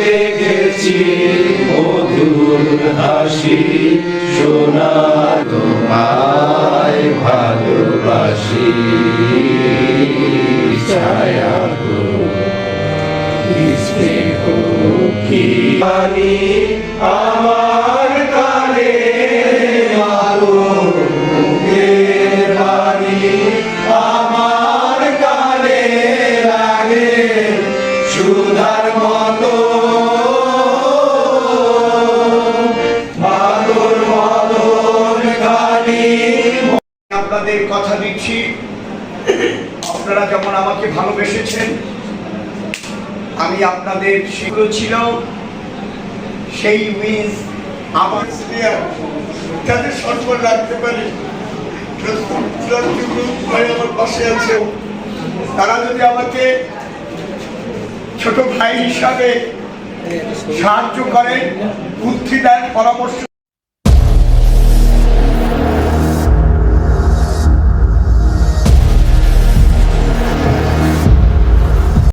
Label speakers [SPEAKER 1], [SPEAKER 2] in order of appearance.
[SPEAKER 1] দেখেছি মধুর হাসি সোনা তোমায় ভালোবাসি। ছায়া কি আমার কানে মুখের বাণী।
[SPEAKER 2] আপনাদের কথা দিচ্ছি। আপনারা যেমন আমাকে ভালোবেসেছেন, আমি আপনাদের সেগুলো ছিল সেই উইজ আমার
[SPEAKER 3] যাতে রাখতে পারি আমার পাশে আছে।
[SPEAKER 2] তারা যদি আমাকে ছোট ভাই হিসাবে সাহায্য করেন উত্থান